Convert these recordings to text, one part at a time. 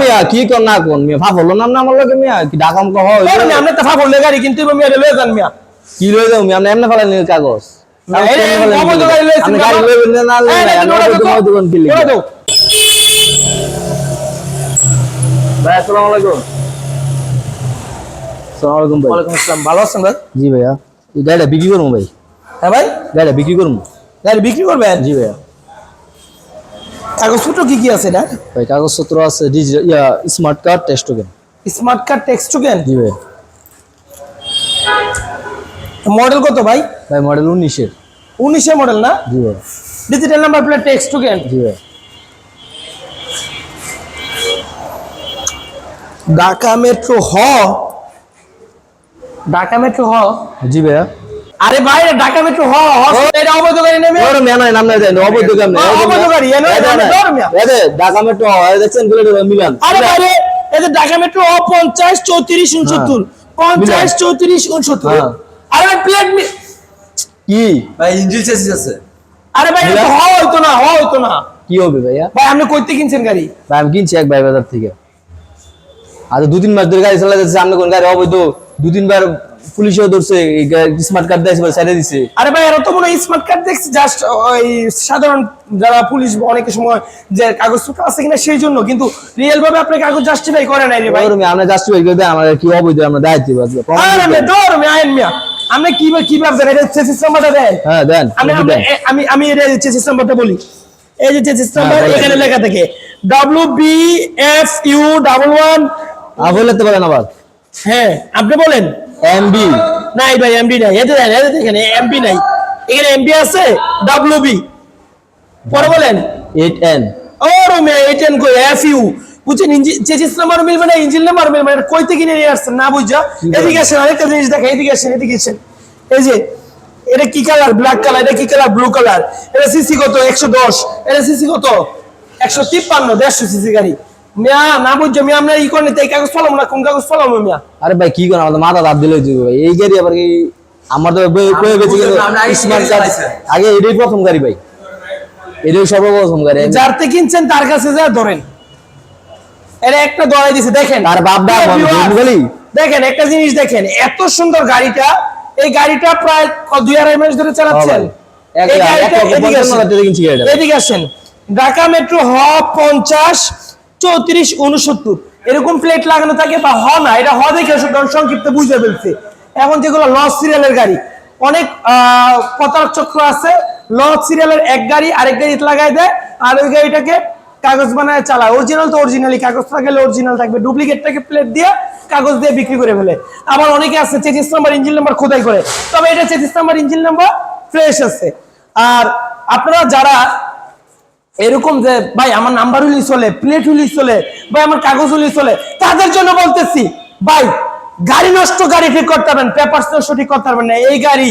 মিয়া কি কর না কোন মিয়া? ভাব হলো নাম না আমার লগে মিয়া? কি হয় তোর মিয়া আপনি তো ফাফর লেগারি কিন্তু মিয়া লয়ে যান মিয়া। কি লই যাও মিয়া? আপনি এমনি ফেলেন নি কাগজ। গাড়ি। গাড়ি না, আমি। ভাই আসসালামু আলাইকুম। আসসালামু ভাই। ওয়ালাইকুম আসসালাম। ভালো আছেন ভাই? জি ভাইয়া। গাড়িটা বিক্রি করব ভাই। হ্যাঁ ভাই? গাড়িটা বিক্রি করব। গাড়ি বিক্রি করবেন? জি ভাইয়া। কাগজপত্র কি কি আছে না ভাই কাগজপত্র আছে ইয়া smart card test token smart card tax token জি ভাই। মডেল কত ভাই? ভাই মডেল উনিশের। উনিশের মডেল না? জি ভাই। Digital number plate tax token জি ভাই। ঢাকা মেট্রো হ। ঢাকা মেট্রো হ? জি ভাইয়া। আরে ভাই ঢাকা মেট্রো হ হ এটা অবৈধ গাড়ি নেবে ওর মেয়া নাই নাম নাই অবৈধ অবৈধ গাড়ি, এনে এদে ঢাকা মেট্রো হয় দেখছেন বুলেট মিলান। আরে এই যে ঢাকা মেট্রো হ পঞ্চাশ চৌত্রিশ উনসত্তর। পঞ্চাশ চৌত্রিশ উনসত্তর। হ্যাঁ। আরে ভাই প্লেট কি? ভাই চেসিস আছে আরে ভাই এটা হ হইতো না হ হইতো না। কি হবে ভাইয়া? ভাই আপনি কইতে কিনছেন গাড়ি? ভাই আমি কিনছি এক ভাই বাজার থেকে। আর দু তিন মাস ধরে গাড়ি চালা যাচ্ছে সামনে কোন গাড়ি অবৈধ? দু তিনবার পুলিশও ধরছে স্মার্ট কার্ড দিয়েছে সাইডে দিছে। আরে ভাই এরা তো মনে স্মার্ট কার্ড দেখছি জাস্ট ওই সাধারণ যারা পুলিশ অনেক সময় যে কাগজপত্র আছে কিনা সেই জন্য কিন্তু রিয়েল ভাবে আপনি কাগজ জাস্টিফাই করে নাই রে ভাই। আমরা জাস্টিফাই করে দেয় আমাদের কি অবৈধ আমরা আরে মে দৌড় মে আইন মিয়া। আপনি কি কি ভাবছেন এটা চেসিস নাম্বারটা দেন হ্যাঁ দেন আমি আমি আমি আমি এটা চেসিস নাম্বারটা বলি। এই যে চেসিস নাম্বার বলেন। এখানে লেখা থাকে W B F U double one আ বলে তো আবার। হ্যাঁ আপনি বলেন। এমবি নাই ভাই এমবি নাই। এতে দেন এতে দেখেন এমবি নাই। এখানে এমবি আছে ডাব্লিউ বি পরে বলেন। এইট এন ও রোমে এইটেন কই? এফ ইউ বুঝছেন ইঞ্জিন চেসিস নাম্বার মিলবে না ইঞ্জিন নাম্বার মিলবে না কই থেকে নিয়ে আসছেন? না বুঝা? এদিকে আসেন আরেকটা জিনিস দেখা এদিকে আসেন এদিকে আসেন। এই যে এটা কি কালার ব্ল্যাক কালার এটা কি কালার ব্লু কালার এটা সিসি কত? একশো দশ। এটা সিসি কত? একশো তিপ্পান্ন দেড়শো সিসি গাড়ি। মিয়া না বুঝছ মিয়া আমরা ই করেন এই কাগজ ফলাম না কোন কাগজ ফলাম মিয়া? আরে ভাই কি করেন? আমাদের মাথা দাঁত দিলে ভাই। এই গাড়ি আবার কি আমার তো বই বই গেছে কিন্তু বুঝলাম, আমরা আগে স্মার্ট গাড়ি আগে এটাই প্রথম গাড়ি ভাই। এটাই সর্বপ্রথম গাড়ি। যার কিনছেন তার কাছে যা ধরেন। এটা একটা দড়াই দিছে দেখেন। বাপ দা বলি? একটা জিনিস দেখেন এত সুন্দর গাড়িটা এই গাড়িটা প্রায় দুই আড়াই মাস ধরে চালাচ্ছেন। হ্যাঁ এই গাড়িটা। এদিকে আসেন। ঢাকা মেট্রো হ পঞ্চাশ চৌত্রিশ, উনসত্তর। এরকম প্লেট লাগানো থাকে বা হ না, এটা হ দেখে সংক্ষিপ্ত বুঝে ফেলছে। এখন যেগুলো লস সিরিয়ালের গাড়ি, অনেক প্রতারক চক্র আছে লস সিরিয়ালের এক গাড়ি আরেক গাড়ি লাগাই দেয়, আর ওই গাড়িটাকে কাগজ বানায় চালায়। অরিজিনাল তো অরিজিনালি কাগজ থাকলে অরিজিনাল থাকবে। ডুপ্লিকেটটাকে প্লেট দিয়ে কাগজ দিয়ে বিক্রি করে ফেলে। আবার অনেকে আছে চেচিস নাম্বার ইঞ্জিন নাম্বার খোদাই করে। তবে এটা chassis number engine number fresh আছে। আর আপনারা যারা এরকম যে, ভাই, আমার নাম্বার হলি চলে প্লেট হলি চলে, ভাই, আমার কাগজ হলি চলে। তাদের জন্য বলতেছি, ভাই, গাড়ি নষ্ট গাড়ি ঠিক করতে পারবেন পেপার নষ্ট ঠিক করতে পারবেন না। এই গাড়ি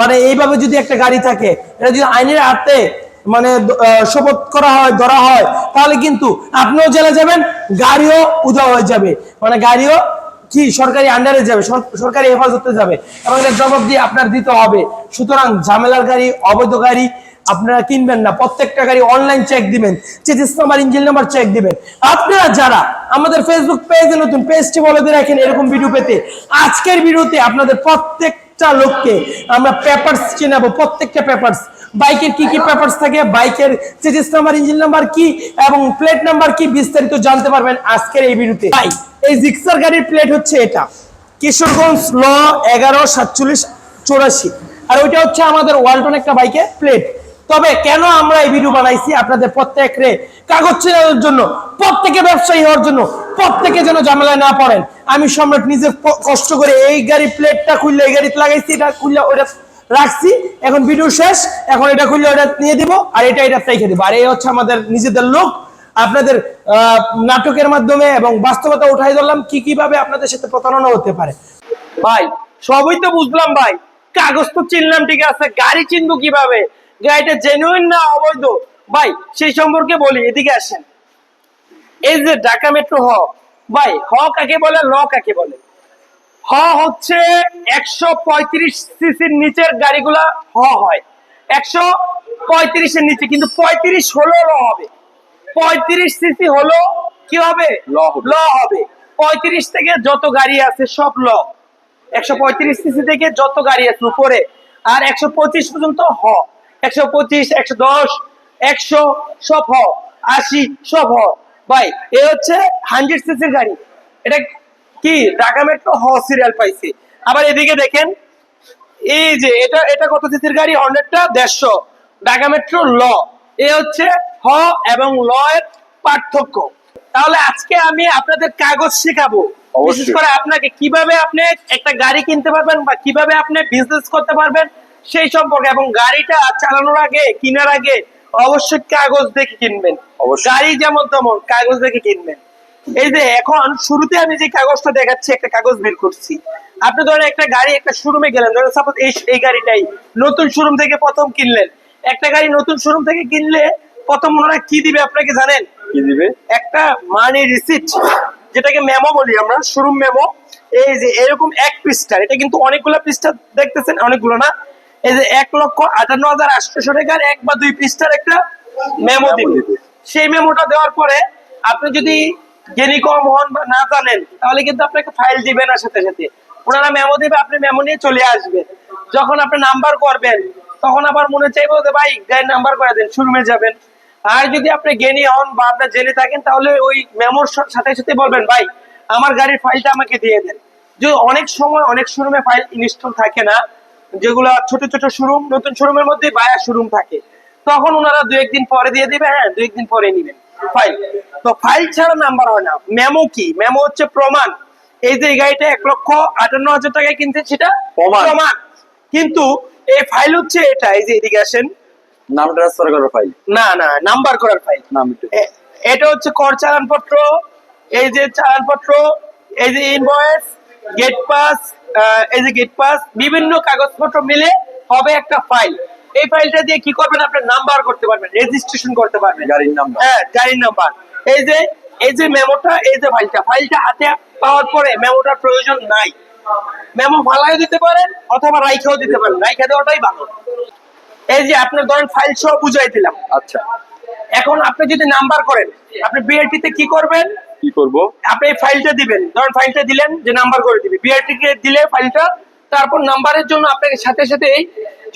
মানে এইভাবে যদি একটা গাড়ি থাকে, এটা যদি আইনের হাতে মানে শপথ করা হয়, ধরা হয়, তাহলে কিন্তু আপনিও জেলে যাবেন, গাড়িও উধাও হয়ে যাবে। মানে গাড়িও কি, সরকারি আন্ডারে যাবে সরকারি হেফাজতে যাবে। এবং এটা জবাব দিয়ে আপনার দিতে হবে। সুতরাং ঝামেলার গাড়ি, অবৈধ গাড়ি আপনারা কিনবেন না। প্রত্যেকটা গাড়ি অনলাইন চেক দিবেন। Chassis number engine number check দিবেন। আপনারা যারা আমাদের ফেসবুক পেজে নতুন পেজটি বলে দিয়ে রাখেন এরকম ভিডিও পেতে, আজকের ভিডিওতে আপনাদের প্রত্যেকটা লোককে আমরা পেপারস চেনাবো, প্রত্যেকটা পেপারস বাইকের কি কি পেপারস থাকে, বাইকের চেচিস নাম্বার ইঞ্জিন নাম্বার কি, এবং প্লেট নাম্বার কি, বিস্তারিত জানতে পারবেন আজকের এই ভিডিওতে। ভাই এই জিক্সার গাড়ির প্লেট হচ্ছে এটা। কিশোরগঞ্জ ল এগারো সাতচল্লিশ চৌরাশি। আর ওইটা হচ্ছে আমাদের ওয়ালটন একটা বাইকের প্লেট তবে কেন আমরা এই ভিডিও বানাইছি? আপনাদের প্রত্যেকরে কাগজ চেনানোর জন্য, প্রত্যেকে ব্যবসায়ী হওয়ার জন্য, প্রত্যেকে যেন ঝামেলায় না পড়েন। আমি সম্রাট নিজে কষ্ট করে এই গাড়ি প্লেটটা খুললে, এই গাড়িতে লাগাইছি, এটা খুললে ওটা রাখছি। এখন ভিডিও শেষ, এখন এটা খুললে ওটা নিয়ে দিব, আর এটা এটা রেখে দিব। আর এই হচ্ছে আমাদের নিজেদের লোক। আপনাদের নাটকের মাধ্যমে এবং বাস্তবতা উঠাই ধরলাম, কি কীভাবে আপনাদের সাথে প্রতারণা হতে পারে। ভাই, সবই তো বুঝলাম ভাই। কাগজ তো চিনলাম, ঠিক আছে। গাড়ি চিনবো কীভাবে? গাড়িটা জেনুইন না অবৈধ? ভাই সেই সম্পর্কে বলি এদিকে আসেন। এই যে ঢাকা মেট্রো হ ভাই হ কাকে বলে ল কাকে বলে? হ হচ্ছে একশো পঁয়ত্রিশ সিসির নিচের গাড়িগুলা হ হয়। একশো পঁয়ত্রিশের নিচে কিন্তু পঁয়ত্রিশ হলো ল হবে। পঁয়ত্রিশ সিসি হলো কি হবে? ল হবে। ল হবে। পঁয়ত্রিশ থেকে যত গাড়ি আছে সব ল। একশো পঁয়ত্রিশ সিসি থেকে যত গাড়ি আছে উপরে। আর একশো পঁচিশ পর্যন্ত হ। একশো পঁচিশ একশো দশ একশো সব হ আশি সব হ ভাই এ হচ্ছে হান্ড্রেড সিসির গাড়ি। এটা কি? ঢাকা মেট্রো হ সিরিয়াল পাইছে। আবার এদিকে দেখেন এই যে এটা এটা কত সিসির গাড়ি? হন্ড্রেডটা দেড়শো। ঢাকা মেট্রো ল। এ হচ্ছে হ এবং ল এর পার্থক্য। তাহলে আজকে আমি আপনাদের কাগজ শেখাবো। বিশেষ করে আপনাকে কীভাবে আপনি একটা গাড়ি কিনতে পারবেন বা কীভাবে আপনি বিজনেস করতে পারবেন সেই সম্পর্কে এবং গাড়িটা চালানোর আগে কেনার আগে অবশ্যই কাগজ দেখে কিনবেন। গাড়ি যেমন তেমন কাগজ দেখে কিনবেন। এই যে এখন শুরুতে আমি যে কাগজটা দেখাচ্ছি একটা কাগজ বের করছি। আপনি ধরেন একটা গাড়ি একটা শোরুমে গেলেন। ধরেন সাপোজ এই এই গাড়িটাই নতুন শোরুম থেকে প্রথম কিনলেন। একটা গাড়ি নতুন শোরুম থেকে কিনলে প্রথম ওনারা কি দিবে আপনাকে জানেন? কি দিবে? একটা মানি রিসিপ্ট যেটাকে মেমো বলি আমরা শোরুম মেমো এই যে এরকম এক পৃষ্ঠার এটা কিন্তু অনেকগুলো পৃষ্ঠা দেখতেছেন অনেকগুলো না? এই যে এক লক্ষ আটান্ন হাজার আটশোশো টাকার এক বা দুই পৃষ্ঠার একটা মেমো দিবে। সেই মেমোটা দেওয়ার পরে আপনি যদি জ্ঞানী কম হন বা না জানেন তাহলে কিন্তু আপনাকে ফাইল দিবে না সাথে সাথে। ওনারা মেমো দিবে আপনি মেমো নিয়ে চলে আসবেন। যখন আপনি নাম্বার করবেন তখন আবার মনে চাইব যে ভাই গাড়ির নাম্বার করে দেন শোরুমে যাবেন। আর যদি আপনি জ্ঞানী হন বা আপনি জেনে থাকেন তাহলে ওই মেমোর সাথে সাথে বলবেন ভাই আমার গাড়ির ফাইলটা আমাকে দিয়ে দেন। যে অনেক সময় অনেক শোরুমে ফাইল ইনস্টল থাকে না যেগুলো ছোট ছোট শোরুম নতুন শোরুমের মধ্যে বায়া শোরুম থাকে। তখন ওনারা দু একদিন পরে দিয়ে দিবে হ্যাঁ দু একদিন পরে নিবেন ফাইল তো ফাইল ছাড়া নাম্বার হয় না। মেমো কি? মেমো হচ্ছে প্রমাণ। এই যে গাড়িটা এক লক্ষ আটান্ন হাজার টাকায় কিনছে সেটা প্রমাণ। প্রমাণ। কিন্তু এই ফাইল হচ্ছে এটা এই যে এদিকে আসেন নাম ট্রান্সফার করার ফাইল না না নাম্বার করার ফাইল নাম এটা হচ্ছে কর চালানপত্র এই যে চালানপত্র এই যে ইনভয়েস গেট পাস এই যে গেট পাস বিভিন্ন কাগজপত্র মিলে হবে একটা ফাইল এই ফাইলটা দিয়ে কি করবেন? আপনি নাম্বার করতে পারবেন রেজিস্ট্রেশন করতে পারবেন। গাড়ির নাম্বার হ্যাঁ গাড়ির নাম্বার এই যে এই যে মেমোটা এই যে ফাইলটা ফাইলটা হাতে পাওয়ার পরে মেমোটার প্রয়োজন নাই। মেমো ফালাইও দিতে পারেন অথবা রাইখাও দিতে পারেন। রাইখা দেওয়াটাই ভালো। এই যে আপনার ধরেন ফাইল সহ বুঝাই দিলাম। আচ্ছা। এখন আপনি যদি নাম্বার করেন আপনি বিআরটি তে কি করবেন? কি করব? আপনি এই ফাইলটা দিবেন। ধরেন ফাইলটা দিলেন যে নাম্বার করে দিবে। বিআরটি কে দিলে ফাইলটা তারপর নাম্বারের জন্য আপনাকে সাথে সাথে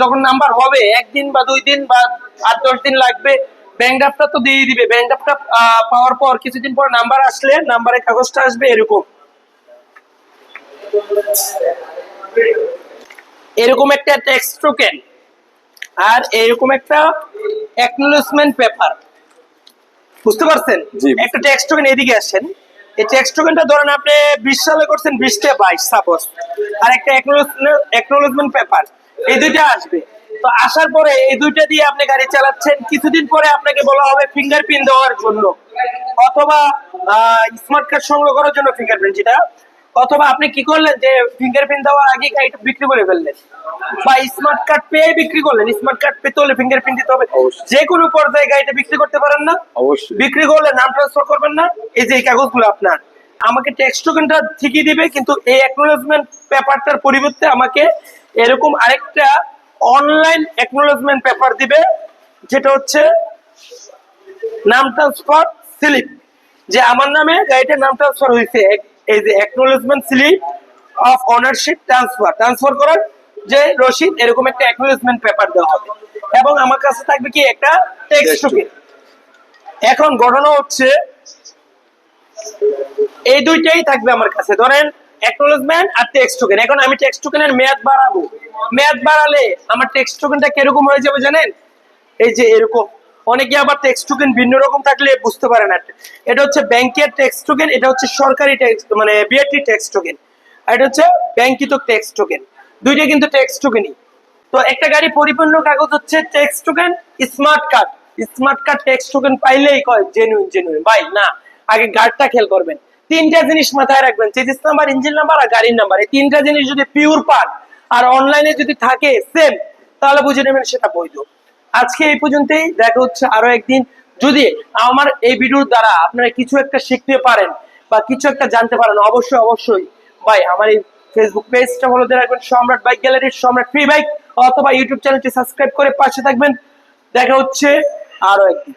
যখন নাম্বার হবে, একদিন বা দুই দিন বা আট, দশ দিন লাগবে ব্যাংক ড্রাফটটা তো দিয়ে দিবে। ব্যাংক ড্রাফটটা পাওয়ার পর কিছুদিন পর নাম্বার আসলে নাম্বারের কাগজটা আসবে এরকম। এরকম একটা ট্যাক্স টোকেন আর এরকম একটা অ্যাকনোলেজমেন্ট পেপার বুঝতে পারছেন। একটা ট্যাক্স টোকেন এদিকে আসেন। এই ট্যাক্স টোকেনটা ধরেন আপনি বিশ সালে করছেন বিশ থেকে বাইশ সাপোজ আর একটা একনোলজমেন্ট পেপার এই দুইটা আসবে। তো আসার পরে এই দুইটা দিয়ে আপনি গাড়ি চালাচ্ছেন কিছুদিন পরে আপনাকে বলা হবে ফিঙ্গারপ্রিন্ট দেওয়ার জন্য। অথবা স্মার্ট কার্ড সংগ্রহ করার জন্য ফিঙ্গারপ্রিন্ট যেটা অথবা আপনি কি করলেন যে ফিঙ্গারপ্রিন্ট দেওয়ার আগে গাড়িটা বিক্রি করে ফেললেন? বা স্মার্ট কার্ড পেয়ে বিক্রি করলেন। স্মার্ট কার্ড পেতে হলে ফিঙ্গারপ্রিন্ট দিতে হবে। যে কোনো পর্যায়ে গাড়িটা বিক্রি করতে পারেন না। অবশ্যই। বিক্রি করলে নাম ট্রান্সফার করবেন না। এই যে এই কাগজগুলো আপনার। আমাকে ট্যাক্স টোকেনটা ঠিকই দিবে কিন্তু এই অ্যাকনোলেজমেন্ট পেপারটার পরিবর্তে আমাকে এরকম আরেকটা অনলাইন অ্যাকনোলেজমেন্ট পেপার দিবে যেটা হচ্ছে নাম ট্রান্সফার স্লিপ যে আমার নামে গাড়িটার নাম ট্রান্সফার হয়েছে এই যে acknowledgement slip of ownership transfer transfer করার যে রসিদ এরকম একটা অ্যাকনোলেজমেন্ট পেপার দেওয়া হবে। এবং আমার কাছে থাকবে কি একটা টেক্সট Text এখন ঘটনা হচ্ছে এই দুইটাই থাকবে আমার কাছে। ধরেন অ্যাকনোলেজমেন্ট আর টেক্সট টোকেন এখন আমি টেক্সট টোকেনের মেয়াদ বাড়াবো। মেয়াদ বাড়ালে আমার টেক্সট টোকেনটা কীরকম হয়ে যাবে জানেন? এই যে এরকম। অনেকে আবার টেক্সট টোকেন ভিন্ন রকম থাকলে বুঝতে পারে না। এটা হচ্ছে ব্যাংকের টেক্সট টোকেন এটা হচ্ছে সরকারি টেক্সট মানে বিআরটি টেক্সট টোকেন আর এটা হচ্ছে ব্যাংকিত টেক্সট টোকেন দুইটা কিন্তু টেক্সট টোকেনই তো একটা গাড়ি পরিপূর্ণ কাগজ হচ্ছে tax token smart card smart card tax token পাইলেই কয় জেনুইন জেনুইন ভাই, না, আগে গার্ডটা খেয়াল করবেন। তিনটা জিনিস মাথায় রাখবেন চেজিস নাম্বার ইঞ্জিন নাম্বার আর গাড়ির নাম্বার এই তিনটা জিনিস যদি পিওর পান আর অনলাইনে যদি থাকে সেম তাহলে বুঝে নেবেন সেটা বৈধ। আজকে এই পর্যন্তই। দেখা হচ্ছে আরও একদিন। যদি আমার এই ভিডিওর দ্বারা আপনারা কিছু একটা শিখতে পারেন বা কিছু একটা জানতে পারেন, অবশ্যই অবশ্যই ভাই, আমার এই ফেসবুক পেজটা ফলো দিয়ে রাখবেন। Samrat bike gallery Samrat free bike অথবা ইউটিউব চ্যানেলটি সাবস্ক্রাইব করে পাশে থাকবেন। দেখা হচ্ছে আরও একদিন।